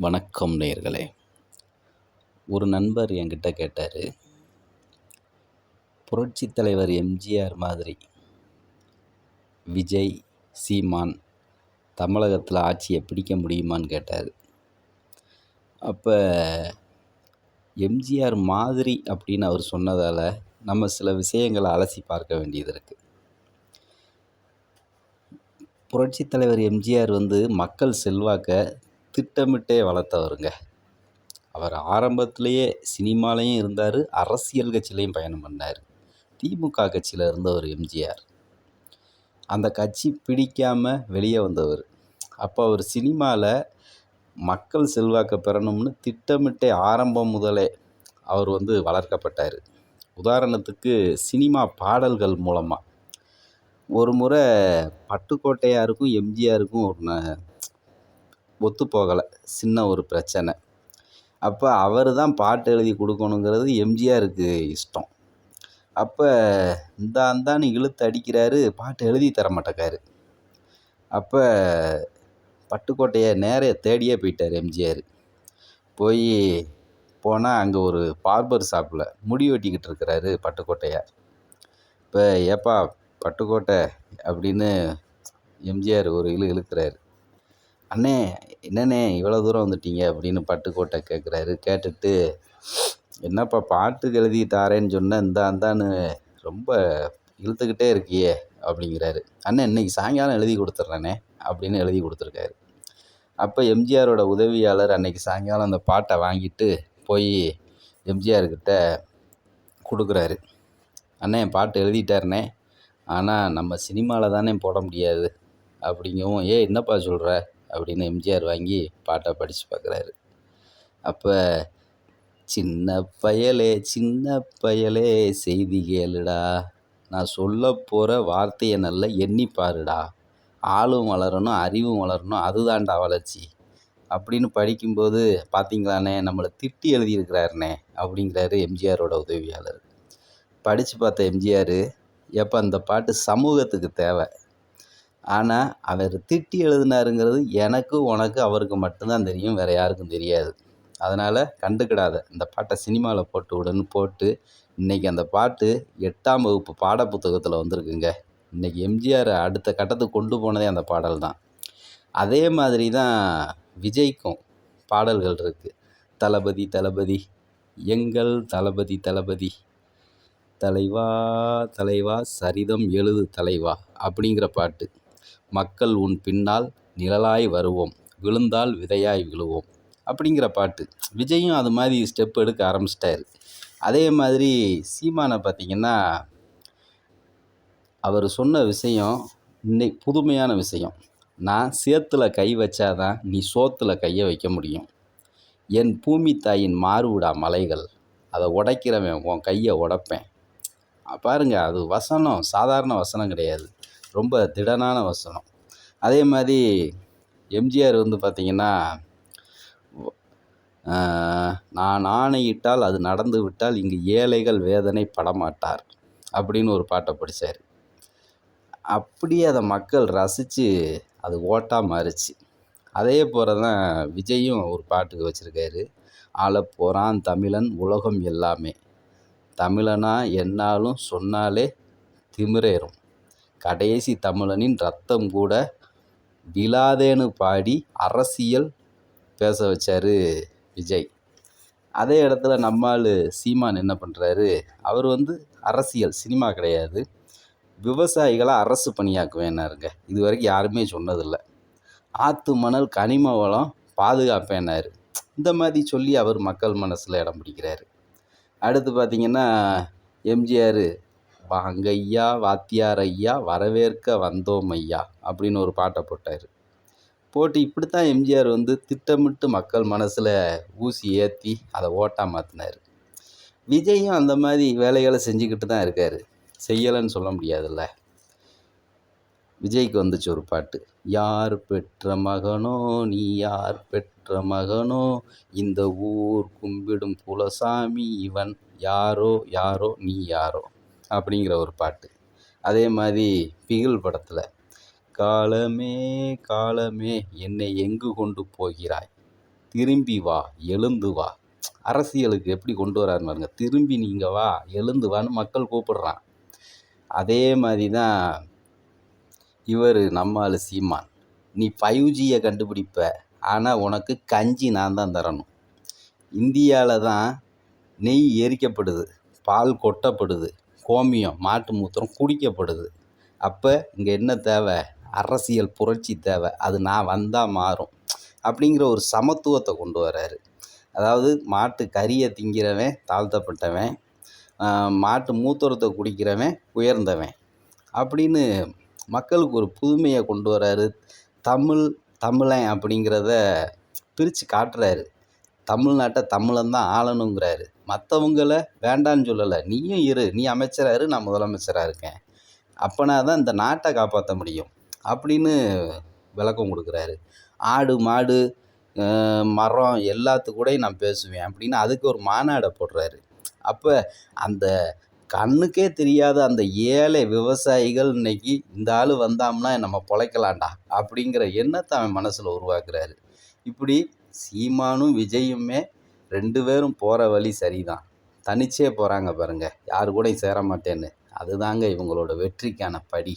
வணக்கம் நேயர்களே. ஒரு நண்பர் என்கிட்ட கேட்டார் புரட்சித் தலைவர் எம்ஜிஆர் மாதிரி விஜய் சீமான் தமிழகத்தில் ஆட்சியை பிடிக்க முடியுமான்னு கேட்டார். அப்போ எம்ஜிஆர் மாதிரி அப்படின்னு அவர் சொன்னதால் நம்ம சில விஷயங்களை அலசி பார்க்க வேண்டியது இருக்குது புரட்சித் தலைவர் எம்ஜிஆர் வந்து மக்கள் செல்வாக்கை திட்டமிட்டே வளர்த்தவருங்க. அவர் ஆரம்பத்திலேயே சினிமாலையும் இருந்தார் அரசியல் கட்சியிலையும் பயணம் பண்ணார். திமுக கட்சியில் இருந்தவர் எம்ஜிஆர். அந்த கட்சி பிடிக்காமல் வெளியே வந்தவர். அப்போ அவர் சினிமாவில் மக்கள் செல்வாக்கை பெறணும்னு திட்டமிட்டே ஆரம்பம் முதலே அவர் வந்து வளர்க்கப்பட்டார். உதாரணத்துக்கு சினிமா பாடல்கள் மூலமாக ஒரு முறை பட்டுக்கோட்டையாருக்கும் எம்ஜிஆருக்கும் ஒரு ந- ஒத்து போகலை சின்ன ஒரு பிரச்சனை. அப்போ அவர் தான் பாட்டு எழுதி கொடுக்கணுங்கிறது எம்ஜிஆருக்கு இஷ்டம். அப்போ இந்த அந்தான்னு இழுத்து அடிக்கிறாரு பாட்டு எழுதி தர மாட்டேக்காரு. அப்போ பட்டுக்கோட்டையை நேரே தேடியே போயிட்டார் எம்ஜிஆர். போய் போனால் அங்கே ஒரு பார்பர் ஷாப்பில் முடி வெட்டிக்கிட்டு இருக்கிறாரு பட்டுக்கோட்டையார். இப்போ ஏப்பா பட்டுக்கோட்டை அப்படின்னு எம்ஜிஆர் ஒரு இழு இழுக்கிறாரு. அண்ணே என்னண்ணே இவ்வளோ தூரம் வந்துட்டீங்க? அப்படின்னு பட்டுக்கோட்டை கேட்குறாரு கேட்டுட்டு என்னப்பா பாட்டுக்கு எழுதி தாரேன்னு சொன்னேன் இந்த ரொம்ப இழுத்துக்கிட்டே இருக்கியே அப்படிங்கிறாரு. அண்ணன் இன்னைக்கு சாயங்காலம் எழுதி கொடுத்துட்றேனே அப்படின்னு எழுதி கொடுத்துருக்காரு. அப்போ எம்ஜிஆரோட உதவியாளர் அன்னைக்கு சாயங்காலம் அந்த பாட்டை வாங்கிட்டு போய் எம்ஜிஆர்கிட்ட கொடுக்குறாரு. அண்ணே பாட்டு எழுதிட்டாருண்ணே ஆனால் நம்ம சினிமாவில் தானே போட முடியாது. அப்படிங்கவும் ஏ என்னப்பா சொல்கிற அப்படின்னு எம்ஜிஆர் வாங்கி பாட்டை படித்து பார்க்குறாரு அப்போ சின்ன பயலே சின்ன பயலே செய்தி கேளுடா. நான் சொல்ல போகிற வார்த்தையை நல்லா எண்ணி பாருடா. ஆளும் வளரணும் அறிவும் வளரணும் அதுதான்டா வளர்ச்சி. அப்படின்னு படிக்கும்போது பார்த்தீங்களாண்ணே நம்மளை திட்டி எழுதியிருக்கிறாருண்ணே அப்படிங்கிறாரு எம்ஜிஆரோட உதவியாளர். படித்து பார்த்த எம்ஜிஆர் எப்போ அந்த பாட்டு சமூகத்துக்கு தேவை? ஆனால் அவர் திட்டி எழுதினாருங்கிறது எனக்கு உனக்கு அவருக்கு மட்டும்தான் தெரியும். வேறு யாருக்கும் தெரியாது. அதனால் கண்டுக்கிடாத. இந்த பாட்டை சினிமாவில் போட்டு விடுன்னு போட்டு இன்றைக்கி அந்த பாட்டு எட்டாம் வகுப்பு பாடப்புத்தகத்தில் வந்திருக்குங்க. இன்றைக்கி எம்ஜிஆர் அடுத்த கட்டத்துக்கு கொண்டு போனதே அந்த பாடல் தான். அதே மாதிரி தான் விஜய்க்கும் பாடல்கள் இருக்குது தளபதி தளபதி எங்கள் தளபதி தளபதி. தலைவா தலைவா சரிதம் எழுது தலைவா அப்படிங்கிற பாட்டு. மக்கள் உன் பின்னால் நிழலாய் வருவோம் விழுந்தால் விதையாய் விழுவோம் அப்படிங்கிற பாட்டு. விஜயும் அது மாதிரி ஸ்டெப் எடுக்க ஆரம்பிச்சிட்டாரு. அதே மாதிரி சீமானை பார்த்தீங்கன்னா அவர் சொன்ன விஷயம் இன்னை புதுமையான விஷயம். நான் சேத்துல கை வச்சாதான் நீ சோத்துல கையை வைக்க முடியும். என் பூமி தாயின் மாறுவிடா மலைகள் அதை உடைக்கிறவன் உன் கையை உடைப்பேன். பாருங்கள் அது வசனம் சாதாரண வசனம் கிடையாது. ரொம்ப திடனான வசனம். அதே மாதிரி எம்ஜிஆர் வந்து பார்த்திங்கன்னா நான் ஆணையிட்டால் அது நடந்து விட்டால் இங்கு ஏழைகள் வேதனை படமாட்டார் அப்படின்னு ஒரு பாட்டை படித்தார் அப்படியே அதை மக்கள் ரசித்து அது ஓட்டாக மாறுச்சு. அதே போல தான் விஜயும் ஒரு பாட்டுக்கு வச்சுருக்காரு ஆளப் போகிறான் தமிழன் உலகம் எல்லாமே. தமிழனா என்னாலும் சொன்னாலே திமிரேறும். கடைசி தமிழனின் ரத்தம் கூட விழாதேன்னு பாடி அரசியல் பேச வச்சார் விஜய். அதே இடத்துல நம்மால் சீமான் என்ன பண்ணுறாரு அவர் வந்து அரசியல் சினிமா கிடையாது. விவசாயிகளை அரசு பணியாக்குவேன்னாருங்க. இது வரைக்கும் யாருமே சொன்னதில்லை. ஆற்று மணல் கனிம வளம் பாதுகாப்பேனாரு இந்த மாதிரி சொல்லி அவர் மக்கள் மனசில் இடம் பிடிக்கிறாரு. அடுத்து பார்த்திங்கன்னா எம்ஜிஆர் வாங்க ஐயா வாத்தியார் ஐயா வரவேற்க வந்தோம் ஐயா அப்படின்னு ஒரு பாட்டை போட்டார். போட்டு இப்படித்தான் எம்ஜிஆர் வந்து திட்டமிட்டு மக்கள் மனசில் ஊசி ஏற்றி அதை ஓட்டாக மாற்றினார் விஜயும் அந்த மாதிரி வேலைகளை செஞ்சுக்கிட்டு தான் இருக்கார். செய்யலைன்னு சொல்ல முடியாதுல்ல. விஜய்க்கு வந்துச்சு ஒரு பாட்டு. யார் பெற்ற மகனோ நீ யார் பெற்ற மகனோ இந்த ஊர் கும்பிடும் குலசாமி இவன் யாரோ யாரோ நீ யாரோ. அப்படிங்கிற ஒரு பாட்டு. அதே மாதிரி பிகில் படத்தில் காலமே காலமே என்னை எங்கு கொண்டு போகிறாய்? திரும்பி வா எழுந்து வா. அரசியலுக்கு எப்படி கொண்டு வராருன்னு பாருங்க. திரும்பி நீங்கள் வா எழுந்து வான்னு மக்கள் கூப்பிடுறான். அதே மாதிரி தான் இவர் நம்ம சீமான். நீ ஃபைவ் ஜியை கண்டுபிடிப்ப ஆனால் உனக்கு கஞ்சி நான் தான் தரணும். இந்தியாவில் தான் நெய் எரிக்கப்படுது பால் கொட்டப்படுது கோமியம் மாட்டு மூத்திரம் குடிக்கப்படுது. அப்போ இங்கே என்ன தேவை? அரசியல் புரட்சி தேவை. அது நான் வந்தால் மாறும். அப்படிங்கிற ஒரு சமத்துவத்தை கொண்டு வராரு. அதாவது மாட்டு கறியை திங்கிறவன் தாழ்த்தப்பட்டவன் மாட்டு மூத்திரத்தை குடிக்கிறவன் உயர்ந்தவன். அப்படின்னு மக்களுக்கு ஒரு புதுமையை கொண்டு வராரு. தமிழ் தமிழன் அப்படிங்கிறத பிரித்து காட்டுறாரு. தமிழ்நாட்டை தமிழன் தான் ஆளணுங்கிறாரு. மற்றவங்கள வேண்டான்னு சொல்லலை. நீயும் இரு. நீ அமைச்சராக இரு. நான் முதலமைச்சராக இருக்கேன். அப்போனா தான் இந்த நாட்டை காப்பாற்ற முடியும். அப்படின்னு விளக்கம் கொடுக்குறாரு. ஆடு மாடு மரம் எல்லாத்துக்கூடையும் நான் பேசுவேன் அப்படின்னு அதுக்கு ஒரு மாநாடை போடுறாரு. அப்போ அந்த கண்ணுக்கே தெரியாத அந்த ஏழை விவசாயிகள் இன்னைக்கு இந்த ஆள் வந்தாம்னா நம்ம பொழைக்கலாண்டா அப்படிங்கிற எண்ணத்தை அவன் மனசில் உருவாக்குறாரு. இப்படி சீமானும் விஜயுமே ரெண்டு பேரும் போகிற வழி சரிதான். தனிச்சே போகிறாங்க பாருங்கள் யாரு கூடயும் சேர மாட்டேன்னு. அதுதாங்க இவங்களோட வெற்றிக்கான படி.